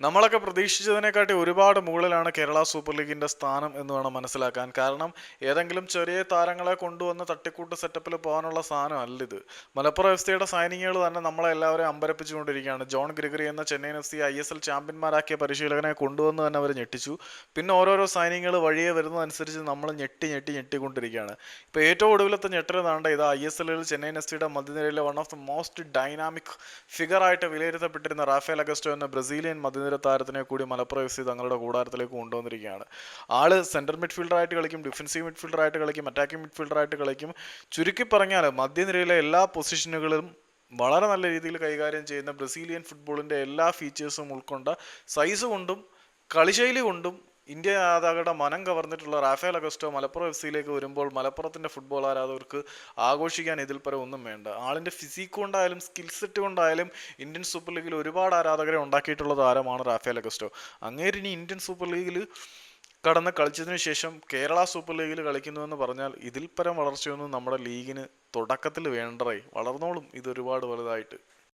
നമ്മളൊക്കെ പ്രതീക്ഷിച്ചതിനെക്കാട്ടി ഒരുപാട് മുകളിലാണ് കേരള സൂപ്പർ ലീഗിന്റെ സ്ഥാനം എന്ന് വേണം മനസ്സിലാക്കാൻ. കാരണം ഏതെങ്കിലും ചെറിയ താരങ്ങളെ കൊണ്ടുവന്ന് തട്ടിക്കൂട്ട് സെറ്റപ്പിൽ പോകാനുള്ള സാധനം അല്ല ഇത് മലപ്പുറം എഫ് സിയുടെ സൈനിങ്ങുകൾ തന്നെ നമ്മളെ എല്ലാവരെയും അമ്പരപ്പിച്ചുകൊണ്ടിരിക്കുകയാണ്. ജോൺ ഗ്രിഗറി എന്ന Chennaiyin F C I S L ചാമ്പ്യന്മാരാക്കിയ പരിശീലകനെ കൊണ്ടുവന്ന് തന്നെ അവർ ഞെട്ടിച്ചു. പിന്നെ ഓരോരോ സൈനികൾ വഴിയെ വരുന്നതനുസരിച്ച് നമ്മൾ ഞെട്ടി ഞെട്ടി ഞെട്ടിക്കൊണ്ടിരിക്കുകയാണ്. ഇപ്പോൾ ഏറ്റവും ഒടുവിലത്തെ ഞെട്ടൽ നാണ്ട ഇത് ഐ എസ് എല്ലിൽ ചെന്നൈയിൻ എഫ് സിയുടെ മധ്യനിരയിലെ one of the most dynamic ഫിഗറായിട്ട് വിലയിരുത്തപ്പെട്ടിരുന്ന റാഫേൽ അഗസ്റ്റോ എന്ന ബ്രസീലിയൻ മധ്യനിര താരത്തിനെ കൂടി മലപ്പുറം എഫ് സി തങ്ങളുടെ കൂടാരത്തിലേക്ക് കൊണ്ടുവന്നിരിക്കുകയാണ്. ആൾ സെൻട്രൽ മിഡ്ഫീൽഡറായിട്ട് കളിക്കും ഡിഫൻസീവ് മിഡ്ഫീൽഡറായിട്ട് കളിക്കും അറ്റാക്കിംഗ് മിഡ്ഫീൽഡറായിട്ട് കളിക്കും. ചുരുക്കി പറഞ്ഞാൽ മധ്യനിരയിലെ എല്ലാ പൊസിഷനുകളും വളരെ നല്ല രീതിയിൽ കൈകാര്യം ചെയ്യുന്ന ബ്രസീലിയൻ ഫുട്ബോളിന്റെ എല്ലാ ഫീച്ചേഴ്സും ഉൾക്കൊണ്ട സൈസ് കൊണ്ടും കളിശൈലി കൊണ്ടും ഇന്ത്യ ആരാധകരുടെ മനം കവർന്നിട്ടുള്ള റാഫേൽ അഗസ്റ്റോ മലപ്പുറം എഫ് സിയിലേക്ക് വരുമ്പോൾ മലപ്പുറത്തിന്റെ ഫുട്ബോൾ ആരാധകർക്ക് ആഘോഷിക്കാൻ ഇതിൽ പരം ഒന്നും വേണ്ട. ആളിന്റെ ഫിസിക് കൊണ്ടായാലും സ്കിൽ സെറ്റ് കൊണ്ടായാലും ഇന്ത്യൻ സൂപ്പർ ലീഗിൽ ഒരുപാട് ആരാധകരെ ഉണ്ടാക്കിയിട്ടുള്ള താരമാണ് റാഫേൽ അഗസ്റ്റോ. അങ്ങേര് ഇനി ഇന്ത്യൻ സൂപ്പർ ലീഗിൽ കടന്ന് കളിച്ചതിന് ശേഷം കേരള സൂപ്പർ ലീഗിൽ കളിക്കുന്നുവെന്ന് പറഞ്ഞാൽ ഇതിൽ പരം വളർച്ചയൊന്നും നമ്മുടെ ലീഗിന് തുടക്കത്തിൽ വേണ്ടറേ വളർന്നോളും ഇത് ഒരുപാട് വലുതായിട്ട്.